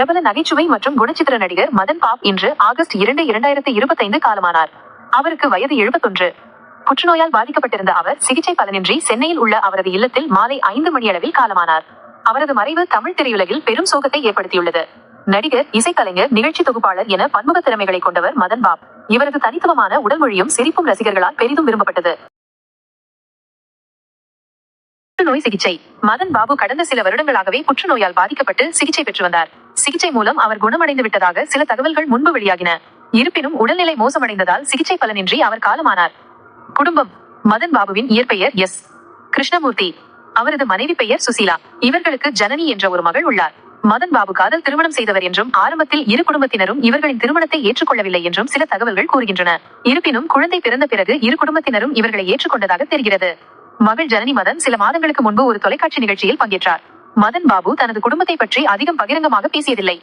பிரபல நகைச்சுவை மற்றும் குணச்சித்திர நடிகர் மதன் பாப் இன்று ஆகஸ்ட் இரண்டு இரண்டாயிரத்தி இருபத்தைந்து காலமானார். அவருக்கு வயது எழுபத்தொன்று. புற்றுநோயால் பாதிக்கப்பட்டிருந்த அவர் சிகிச்சை பலனின்றி சென்னையில் உள்ள அவரது இல்லத்தில் மாலை ஐந்து மணியளவில் காலமானார். அவரது மறைவு தமிழ் திரையுலகில் பெரும் சோகத்தை ஏற்படுத்தியுள்ளது. நடிகர் இசைக்கலைஞர் நிகழ்ச்சி தொகுப்பாளர் என பன்முக திறமைகளை கொண்டவர் மதன் பாப். இவரது தனித்துவமான உடல் மொழியும் சிரிப்பும் ரசிகர்களால் பெரிதும் விரும்பப்பட்டது. புற்றுநோய் சிகிச்சை. மதன் பாபு கடந்த சில வருடங்களாகவே புற்றுநோயால் பாதிக்கப்பட்டு சிகிச்சை பெற்று வந்தார். சிகிச்சை மூலம் அவர் குணமடைந்து விட்டதாக சில தகவல்கள் முன்பு வெளியாகின. இருப்பினும் உடல்நிலை மோசமடைந்ததால் சிகிச்சை பலனின்றி அவர் காலமானார். குடும்பம். மதன் பாபுவின் இயற்பெயர் எஸ். கிருஷ்ணமூர்த்தி. அவரது மனைவி பெயர் சுசீலா. இவர்களுக்கு ஜனனி என்ற ஒரு மகள் உள்ளார். மதன் பாபு காதல் திருமணம் செய்தவர் என்றும் ஆரம்பத்தில் இரு குடும்பத்தினரும் இவர்களின் திருமணத்தை ஏற்றுக்கொள்ளவில்லை என்றும் சில தகவல்கள் கூறுகின்றன. இருப்பினும் குழந்தை பிறந்த பிறகு இரு குடும்பத்தினரும் இவர்களை ஏற்றுக்கொண்டதாக தெரிகிறது. மகள் ஜனனி மதன் சில மாதங்களுக்கு முன்பு ஒரு தொலைக்காட்சி நிகழ்ச்சியில் பங்கேற்றார். மதன் பாபு தனது குடும்பத்தை பற்றி அதிகம் பகிரங்கமாக பேசியதில்லை.